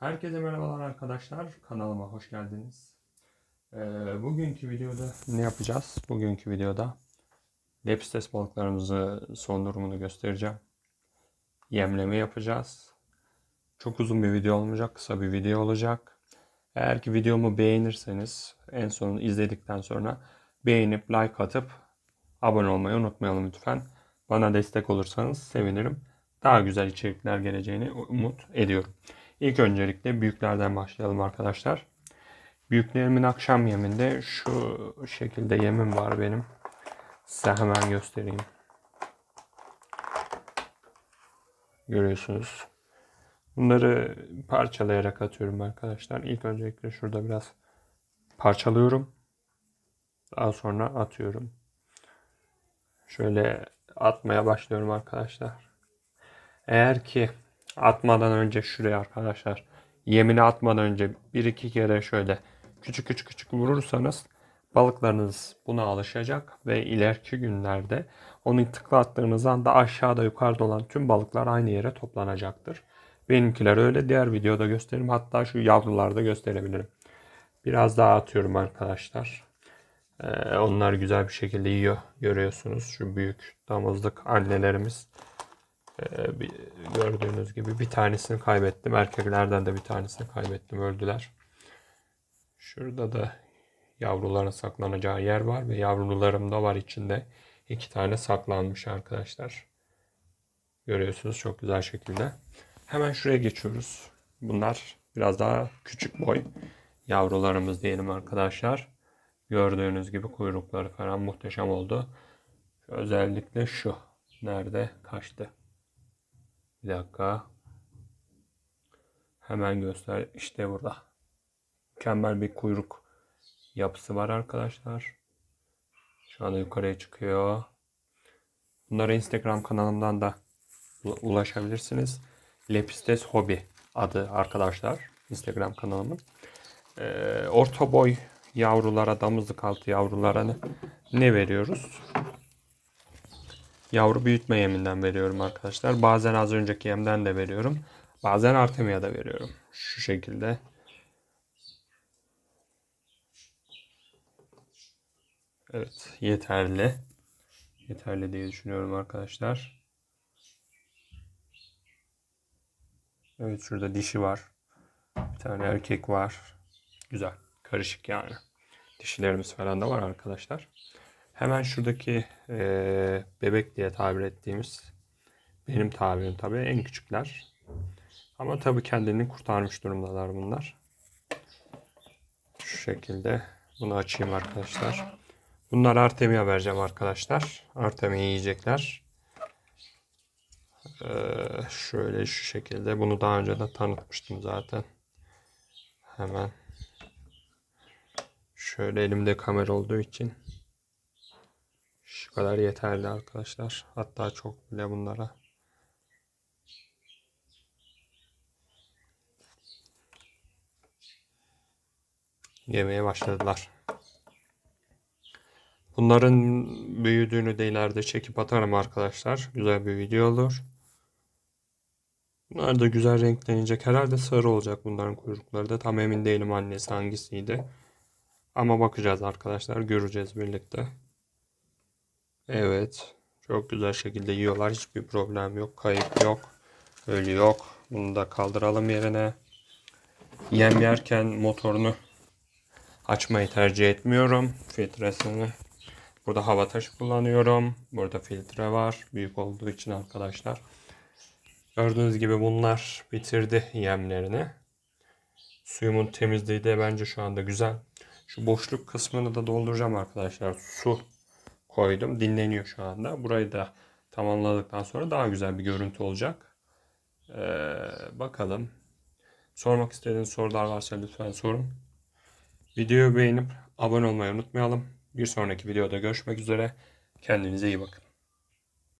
Herkese merhabalar arkadaşlar. Kanalıma hoş geldiniz. Ee, bugünkü videoda ne yapacağız? Bugünkü videoda lepstes balıklarımızı son durumunu göstereceğim. Yemleme yapacağız. Çok uzun bir video olmayacak, kısa bir video olacak. Eğer ki videomu beğenirseniz en son izledikten sonra beğenip like atıp abone olmayı unutmayalım lütfen. Bana destek olursanız sevinirim. Daha güzel içerikler geleceğini umut ediyorum. İlk öncelikle büyüklerden başlayalım arkadaşlar. Büyüklerimin akşam yeminde şu şekilde yemim var benim. Size hemen göstereyim. Görüyorsunuz. Bunları parçalayarak atıyorum arkadaşlar. İlk öncelikle şurada biraz parçalıyorum. Daha sonra atıyorum. Şöyle atmaya başlıyorum arkadaşlar. Eğer ki atmadan önce şuraya arkadaşlar yemini atmadan önce bir iki kere şöyle küçük küçük küçük vurursanız balıklarınız buna alışacak ve ileriki günlerde onu tıklattığınız anda aşağıda yukarıda olan tüm balıklar aynı yere toplanacaktır. Benimkiler öyle. Diğer videoda gösteririm. Hatta şu yavrularda gösterebilirim. Biraz daha atıyorum arkadaşlar. Ee, onlar güzel bir şekilde yiyor. Görüyorsunuz şu büyük damızlık annelerimiz. Ee, gördüğünüz gibi bir tanesini kaybettim. Erkeklerden de bir tanesini kaybettim. Öldüler. Şurada da yavruların saklanacağı yer var ve yavrularım da var içinde. iki tane saklanmış arkadaşlar. Görüyorsunuz çok güzel şekilde. Hemen şuraya geçiyoruz. Bunlar biraz daha küçük boy yavrularımız diyelim arkadaşlar. Gördüğünüz gibi kuyrukları falan muhteşem oldu. Özellikle şu. Nerede? Kaçtı. Bir dakika. Hemen göster. İşte burada. Mükemmel bir kuyruk yapısı var arkadaşlar. Şu anda yukarıya çıkıyor. Bunlara Instagram kanalımdan da ulaşabilirsiniz. Lepistes Hobi adı arkadaşlar. Instagram kanalımın. Ee, orta boy yavrulara, damızlık altı yavrulara ne, ne veriyoruz? Yavru büyütme yeminden veriyorum arkadaşlar. Bazen az önceki yemden de veriyorum. Bazen Artemia da veriyorum. Şu şekilde. Evet yeterli. Yeterli diye düşünüyorum arkadaşlar. Evet şurada dişi var. Bir tane erkek var. Güzel. Karışık yani. Dişilerimiz falan da var arkadaşlar. Hemen şuradaki e, bebek diye tabir ettiğimiz benim tabirim tabii en küçükler. Ama tabii kendini kurtarmış durumdalar bunlar. Şu şekilde bunu açayım arkadaşlar. Bunlar Artemia vereceğim arkadaşlar. Artemia yiyecekler. Ee, şöyle şu şekilde. Bunu daha önce de tanıtmıştım zaten. Hemen. Şöyle elimde kamera olduğu için şu kadar yeterli arkadaşlar. Hatta çok bile bunlara. Yemeye başladılar. Bunların büyüdüğünü de ileride çekip atarım arkadaşlar. Güzel bir video olur. Bunlar da güzel renklenecek. Herhalde sarı olacak bunların kuyrukları da. Tam emin değilim annesi hangisiydi. Ama bakacağız arkadaşlar. Göreceğiz birlikte. Evet. Çok güzel şekilde yiyorlar. Hiçbir problem yok. Kayıp yok. Ölü yok. Bunu da kaldıralım yerine. Yem yerken motorunu açmayı tercih etmiyorum. Filtresini. Burada hava taşı kullanıyorum. Burada filtre var. Büyük olduğu için arkadaşlar. Gördüğünüz gibi bunlar bitirdi yemlerini. Suyumun temizliği de bence şu anda güzel. Şu boşluk kısmını da dolduracağım arkadaşlar. Su koydum. Dinleniyor şu anda. Burayı da tamamladıktan sonra daha güzel bir görüntü olacak. Ee, bakalım. Sormak istediğiniz sorular varsa lütfen sorun. Videoyu beğenip abone olmayı unutmayalım. Bir sonraki videoda görüşmek üzere. Kendinize iyi bakın.